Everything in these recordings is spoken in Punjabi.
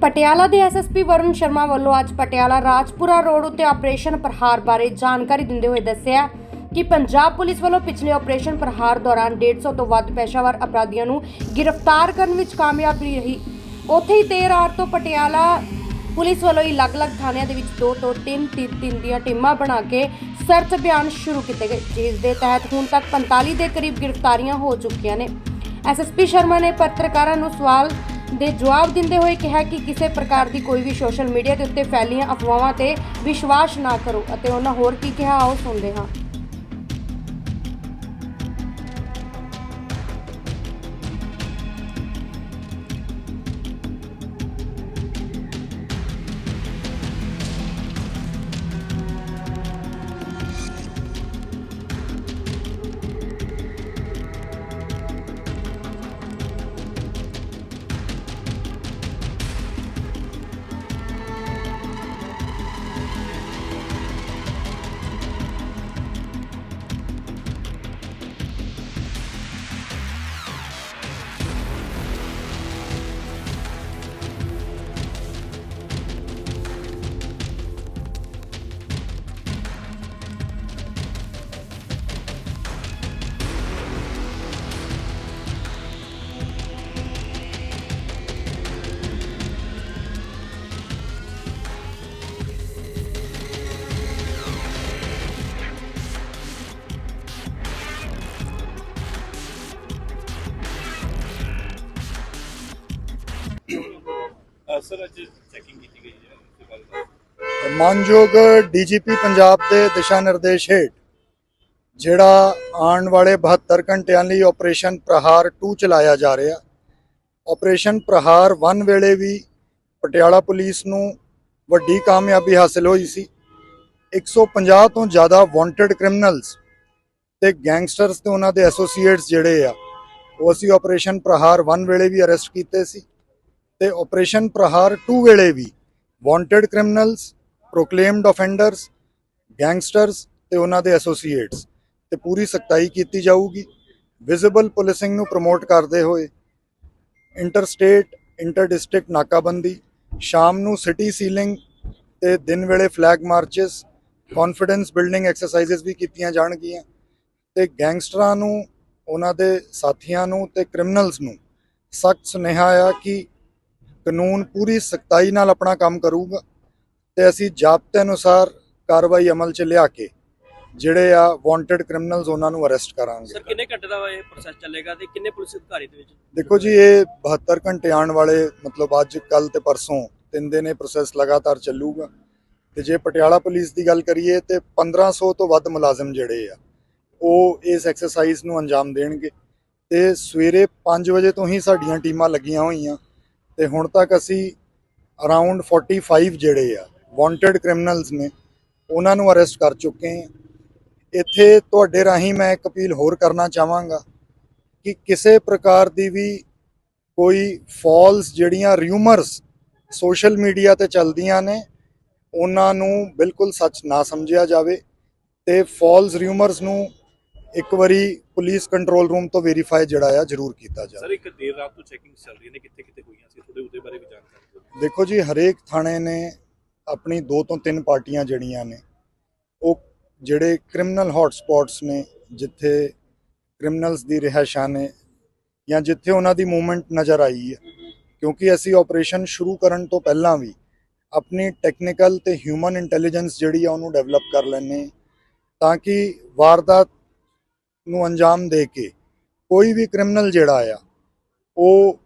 ਪਟਿਆਲਾ ਦੇ ਐਸਐਸਪੀ ਵਰੁਣ ਸ਼ਰਮਾ ਵੱਲੋਂ ਅੱਜ ਪਟਿਆਲਾ ਰਾਜਪੁਰਾ ਰੋਡ ਉੱਤੇ ਆਪਰੇਸ਼ਨ ਪ੍ਰਹਾਰ ਬਾਰੇ ਜਾਣਕਾਰੀ ਦਿੰਦੇ ਹੋਏ ਦੱਸਿਆ ਕਿ ਪੰਜਾਬ ਪੁਲਿਸ ਵੱਲੋਂ ਪਿਛਲੇ ਆਪਰੇਸ਼ਨ ਪ੍ਰਹਾਰ ਦੌਰਾਨ 150 ਤੋਂ ਵੱਧ ਪੇਸ਼ਾਵਰ ਅਪਰਾਧੀਆਂ ਨੂੰ ਗ੍ਰਿਫਤਾਰ ਕਰਨ ਵਿੱਚ ਕਾਮਯਾਬੀ ਰਹੀ। ਉੱਥੇ ਹੀ ਦੇਰ ਰਾਤ ਤੋਂ ਪਟਿਆਲਾ ਪੁਲਿਸ ਵੱਲੋਂ ਹੀ ਅਲੱਗ-ਅਲੱਗ ਥਾਣਿਆਂ ਦੇ ਵਿੱਚ ਦੋ ਤੋਂ ਤਿੰਨ ਤਿੰਨ ਤਿੰਨ ਦੀਆਂ ਟੀਮਾਂ ਬਣਾ ਕੇ ਸਰਚ ਅਭਿਆਨ ਸ਼ੁਰੂ ਕੀਤੇ ਗਏ, ਜਿਸ ਦੇ ਤਹਿਤ ਹੁਣ ਤੱਕ 45 ਦੇ ਕਰੀਬ ਗ੍ਰਿਫਤਾਰੀਆਂ ਹੋ ਚੁੱਕੀਆਂ ਨੇ। ਐਸਐਸਪੀ ਸ਼ਰਮਾ ਨੇ ਪੱਤਰਕਾਰਾਂ ਨੂੰ ਸਵਾਲ ਦੇ ਜਵਾਬ ਦਿੰਦੇ ਹੋਏ ਕਿਹਾ ਕਿ ਕਿਸੇ ਪ੍ਰਕਾਰ ਦੀ ਕੋਈ ਵੀ ਸੋਸ਼ਲ ਮੀਡੀਆ ਦੇ ਉੱਤੇ ਫੈਲੀਆਂ ਅਫਵਾਹਾਂ ਤੇ ਵਿਸ਼ਵਾਸ ਨਾ ਕਰੋ ਅਤੇ ਉਹਨਾਂ ਹੋਰ ਕੀ ਕਿਹਾ ਆਓ ਸੁਣਦੇ ਹਾਂ। ਸਰ, ਅੱਜ ਚੈਕਿੰਗ ਕੀਤੀ ਗਈ ਹੈ, ਉਸ ਬਾਰੇ ਦੱਸੋ। ਮਾਨਯੋਗ ਡੀਜੀਪੀ ਪੰਜਾਬ ਦੇ ਦਿਸ਼ਾ ਨਿਰਦੇਸ਼ ਹੇਠ, ਜਿਹੜਾ ਆਉਣ ਵਾਲੇ 72 ਘੰਟਿਆਂ ਲਈ ਆਪਰੇਸ਼ਨ ਪ੍ਰਹਾਰ 2 ਚਲਾਇਆ ਜਾ ਰਿਹਾ ਆਪਰੇਸ਼ਨ ਪ੍ਰਹਾਰ 1 ਵੇਲੇ ਵੀ ਪਟਿਆਲਾ ਪੁਲਿਸ ਨੂੰ ਵੱਡੀ ਕਾਮਯਾਬੀ ਹਾਸਲ ਹੋਈ ਸੀ 150 ਤੋਂ ਜ਼ਿਆਦਾ ਵਾਂਟਡ ਕ੍ਰਿਮੀਨਲਸ ਤੇ ਗੈਂਗਸਟਰਸ ਤੇ ਉਹਨਾਂ ਦੇ ਐਸੋਸੀਏਟਸ ਜਿਹੜੇ ਆ, ਉਹ ਅਸੀਂ ਆਪਰੇਸ਼ਨ ਪ੍ਰਹਾਰ 1 ਵੇਲੇ ਵੀ ਅਰੈਸਟ ਕੀਤੇ ਸੀ ਤੇ ਆਪਰੇਸ਼ਨ ਪ੍ਰਹਾਰ 2 ਵੇਲੇ ਵੀ। Wanted criminals proclaimed offenders gangsters ਤੇ ਉਹਨਾਂ ਦੇ ਐਸੋਸੀਏਟਸ ਤੇ ਪੂਰੀ ਸਖਤਾਈ ਕੀਤੀ ਜਾਊਗੀ। ਵਿਜ਼ੀਬਲ ਪੁਲਿਸਿੰਗ ਨੂੰ ਪ੍ਰਮੋਟ ਕਰਦੇ ਹੋਏ ਇੰਟਰ ਸਟੇਟ ਇੰਟਰ ਡਿਸਟ੍ਰਿਕਟ ਨਾਕਾਬੰਦੀ, ਸ਼ਾਮ ਨੂੰ ਸਿਟੀ ਸੀਲਿੰਗ ਤੇ ਦਿਨ ਵੇਲੇ flag marches confidence building exercises ਵੀ ਕੀਤੀਆਂ ਜਾਣਗੀਆਂ। ਤੇ ਗੈਂਗਸਟਰਾਂ ਨੂੰ, ਉਹਨਾਂ ਦੇ ਸਾਥੀਆਂ ਨੂੰ ਤੇ ਕ੍ਰਿਮੀਨਲਸ ਨੂੰ ਸਖਤ ਸੁਨੇਹਾ ਆ ਕਿ ਕਾਨੂੰਨ ਪੂਰੀ ਸਖਤਾਈ ਨਾਲ ਆਪਣਾ ਕੰਮ ਕਰੂਗਾ ਤੇ ਅਸੀਂ ਜ਼ਾਬਤੇ ਅਨੁਸਾਰ ਕਾਰਵਾਈ ਅਮਲ 'ਚ ਲਿਆ ਕੇ ਜਿਹੜੇ ਆ ਵਾਂਟਡ ਕ੍ਰਿਮੀਨਲਸ ਉਹਨਾਂ ਨੂੰ ਅਰੈਸਟ ਕਰਾਂਗੇ। ਸਰ ਕਿੰਨੇ ਘੰਟੇ ਦਾ ਇਹ ਪ੍ਰੋਸੈਸ ਚੱਲੇਗਾ ਤੇ ਕਿੰਨੇ ਪੁਲਿਸ ਅਧਿਕਾਰੀ ਦੇ ਵਿੱਚ? ਦੇਖੋ ਜੀ ਇਹ 72 ਘੰਟੇ ਆਉਣ ਵਾਲੇ ਮਤਲਬ ਅੱਜ ਕੱਲ ਤੇ ਪਰਸੋਂ ਤਿੰਨ ਦਿਨ ਇਹ ਪ੍ਰੋਸੈਸ ਲਗਾਤਾਰ ਚੱਲੂਗਾ। ਤੇ ਜੇ ਪਟਿਆਲਾ ਪੁਲਿਸ ਦੀ ਗੱਲ ਕਰੀਏ ਤੇ 1500 ਤੋਂ ਵੱਧ ਮੁਲਾਜ਼ਮ ਜਿਹੜੇ ਆ ਉਹ ਇਸ ਐਕਸਰਸਾਈਜ਼ ਨੂੰ ਅੰਜਾਮ ਦੇਣਗੇ। ਤੇ ਸਵੇਰੇ 5 ਵਜੇ ਤੋਂ ਹੀ ਸਾਡੀਆਂ ਟੀਮਾਂ ਲੱਗੀਆਂ ਹੋਈਆਂ। ਤੇ ਹੁਣ ਤੱਕ ਅਸੀਂ ਅਰਾਊਂਡ 45 ਜਿਹੜੇ ਆ ਵਾਂਟਡ ਕ੍ਰਿਮੀਨਲਸ ਨੇ, ਉਹਨਾਂ ਨੂੰ ਅਰੈਸਟ ਕਰ ਚੁੱਕੇ ਹਾਂ। ਇੱਥੇ ਤੁਹਾਡੇ ਰਾਹੀਂ ਮੈਂ ਇੱਕ ਅਪੀਲ ਹੋਰ ਕਰਨਾ ਚਾਹਾਂਗਾ ਕਿ ਕਿਸੇ ਪ੍ਰਕਾਰ ਦੀ ਵੀ ਕੋਈ ਫਾਲਸ ਜਿਹੜੀਆਂ ਰਿਊਮਰਸ ਸੋਸ਼ਲ ਮੀਡੀਆ ਤੇ ਚੱਲਦੀਆਂ ਨੇ, ਉਹਨਾਂ ਨੂੰ ਬਿਲਕੁਲ ਸੱਚ ਨਾ ਸਮਝਿਆ ਜਾਵੇ ਤੇ ਫਾਲਸ ਰਿਊਮਰਸ ਨੂੰ ਇੱਕ ਵਾਰੀ ਪੁਲਿਸ ਕੰਟਰੋਲ ਰੂਮ ਤੋਂ ਵੈਰੀਫਾਈ ਜਿਹੜਾ ਆ ਜ਼ਰੂਰ ਕੀਤਾ ਜਾਵੇ। ਸਰ ਇੱਕ ਦੇਰ ਰਾਤ ਤੋਂ ਚੈਕਿੰਗ ਚੱਲ ਰਹੀ ਨੇ ਕਿੱਥੇ ਕਿੱਥੇ ਹੋਈਆਂ ਸੀ? ਥੋੜੇ ਉਹਦੇ ਬਾਰੇ ਵੀ ਜਾਣਕਾਰੀ ਦਿਓ। ਦੇਖੋ ਜੀ ਹਰੇਕ ਥਾਣੇ ਨੇ ਆਪਣੀ ਦੋ ਤੋਂ ਤਿੰਨ ਪਾਰਟੀਆਂ ਜਿਹੜੀਆਂ ਨੇ ਉਹ ਜਿਹੜੇ ਕ੍ਰਿਮੀਨਲ ਹੌਟ ਸਪੌਟਸ ਨੇ ਜਿੱਥੇ ਕ੍ਰਿਮੀਨਲਸ ਦੀ ਰਿਹਾਇਸ਼ਾਂ ਨੇ ਜਾਂ ਜਿੱਥੇ ਉਹਨਾਂ ਦੀ ਮੂਵਮੈਂਟ ਨਜ਼ਰ ਆਈ ਹੈ। ਕਿਉਂਕਿ ਅਸੀਂ ਆਪਰੇਸ਼ਨ ਸ਼ੁਰੂ ਕਰਨ ਤੋਂ ਪਹਿਲਾਂ ਵੀ ਆਪਣੀ ਟੈਕਨੀਕਲ ਤੇ ਹਿਊਮਨ ਇੰਟੈਲੀਜੈਂਸ ਜਿਹੜੀ ਆ ਉਹਨੂੰ ਡਿਵੈਲਪ ਕਰ ਹਾਂ ਤਾਂ ਕਿ ਵਾਰਦਾਤ ਨੂੰ ਅੰਜਾਮ ਦੇ ਕੇ ਕੋਈ ਵੀ ਕ੍ਰਿਮੀਨਲ ਜਿਹੜਾ ਆ ਉਹ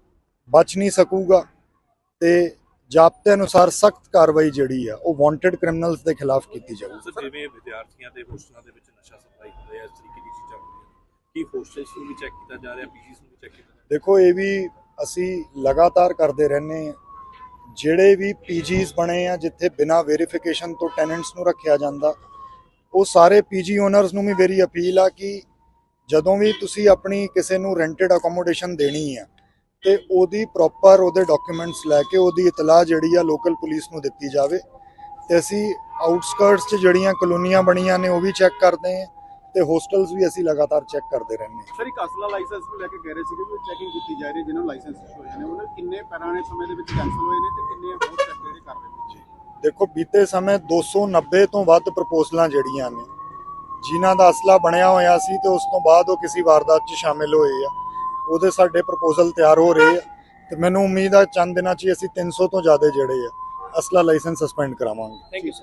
ਬਚ ਨਹੀਂ ਸਕੂਗਾ ਤੇ ਜਾਬਤੇ ਅਨੁਸਾਰ ਸਖਤ ਕਾਰਵਾਈ ਜਿਹੜੀ ਆ ਉਹ ਵਾਂਟਡ ਕ੍ਰਿਮੀਨਲਸ ਦੇ ਖਿਲਾਫ ਕੀਤੀ ਜਾਊਗੀ। ਜਿਵੇਂ ਵਿਦਿਆਰਥੀਆਂ ਦੇ ਹੋਸਟਲਾਂ ਦੇ ਵਿੱਚ ਨਸ਼ਾ ਸਪਲਾਈ ਹੋ ਰਿਹਾ ਇਸ ਤਰੀਕੇ ਦੀ ਚੀਜ਼ਾਂ ਹੋ ਕੀ ਹੋਸਟਲਸ ਨੂੰ ਵੀ ਚੈੱਕ ਕੀਤਾ ਜਾ ਰਿਹਾ ਪੀਜੀਸ ਨੂੰ ਵੀ ਚੈੱਕ ਕੀਤਾ ਦੇਖੋ ਇਹ ਵੀ ਅਸੀਂ ਲਗਾਤਾਰ ਕਰਦੇ ਰਹਿੰਦੇ ਹਾਂ। ਜਿਹੜੇ ਵੀ ਪੀਜੀਸ ਬਣੇ ਆ ਜਿੱਥੇ ਬਿਨਾ ਵੈਰੀਫਿਕੇਸ਼ਨ ਤੋਂ ਟੈਨੈਂਟਸ ਨੂੰ ਰੱਖਿਆ ਜਾਂਦਾ ਉਹ ਸਾਰੇ ਪੀਜੀ ਓਨਰਸ ਨੂੰ ਵੀ ਮੇਰੀ ਅਪੀਲ ਆ ਕਿ ਜਦੋਂ ਵੀ ਤੁਸੀਂ ਆਪਣੀ ਕਿਸੇ ਨੂੰ ਰੈਂਟਡ ਅਕੋਮੋਡੇਸ਼ਨ ਦੇਣੀ ਆ ਤੇ ਉਹਦੀ ਪ੍ਰੋਪਰ ਉਹਦੇ ਡਾਕੂਮੈਂਟਸ ਲੈ ਕੇ ਉਹਦੀ ਇਤਲਾਹ ਜਿਹੜੀ ਆ ਲੋਕਲ ਪੁਲਿਸ ਨੂੰ ਦਿੱਤੀ ਜਾਵੇ। ਤੇ ਅਸੀਂ ਆਊਟਸਕਰਟਸ 'ਚ ਜਿਹੜੀਆਂ ਕਲੋਨੀਆਂ ਬਣੀਆਂ ਨੇ ਉਹ ਵੀ ਚੈੱਕ ਕਰਦੇ ਹਾਂ ਤੇ ਹੋਸਟਲਸ ਵੀ ਅਸੀਂ ਲਗਾਤਾਰ ਚੈੱਕ ਕਰਦੇ ਰਹਿੰਦੇ ਹਾਂ। ਸਰ ਇੱਕ ਅਸਲਾ ਲਾਇਸੈਂਸ ਨੂੰ ਲੈ ਕੇ ਕਹਿ ਰਹੇ ਸੀਗੇ ਵੀ ਚੈਕਿੰਗ ਕੀਤੀ ਜਾ ਰਹੀ ਹੈ ਜਿਹਨਾਂ ਨੂੰ ਲਾਇਸੈਂਸ ਹੋਏ ਨੇ। ਉਹਨਾਂ ਕਿੰਨੇ ਪੁਰਾਣੇ ਸਮੇਂ ਦੇ ਵਿੱਚ ਕੈਂਸਲ ਹੋਏ ਨੇ ਤੇ ਕਿੰਨੇ ਦੇਖੋ ਬੀਤੇ ਸਮੇਂ 290 ਤੋਂ ਵੱਧ ਪ੍ਰਪੋਜ਼ਲਾਂ ਜਿਹੜੀਆਂ ਨੇ ਜਿਨ੍ਹਾਂ ਦਾ ਅਸਲਾ ਬਣਿਆ ਹੋਇਆ ਸੀ ਤੇ ਉਸ ਤੋਂ ਬਾਅਦ ਉਹ ਕਿਸੇ ਵਾਰਦਾਤ 'ਚ ਸ਼ਾਮਿਲ ਹੋਏ ਆ। ਉਹਦੇ ਸਾਡੇ ਪ੍ਰਪੋਜ਼ਲ ਤਿਆਰ ਹੋ ਰਹੇ ਆ ਤੇ ਮੈਨੂੰ ਉਮੀਦ ਆ ਚੰਦ ਦਿਨਾਂ 'ਚ ਹੀ ਅਸੀਂ 300 ਤੋਂ ਜ਼ਿਆਦਾ ਜਿਹੜੇ ਆ, ਅਸਲਾ ਲਾਇਸੈਂਸ ਸਸਪੈਂਡ ਕਰਾਵਾਂਗੇ। Thank you sir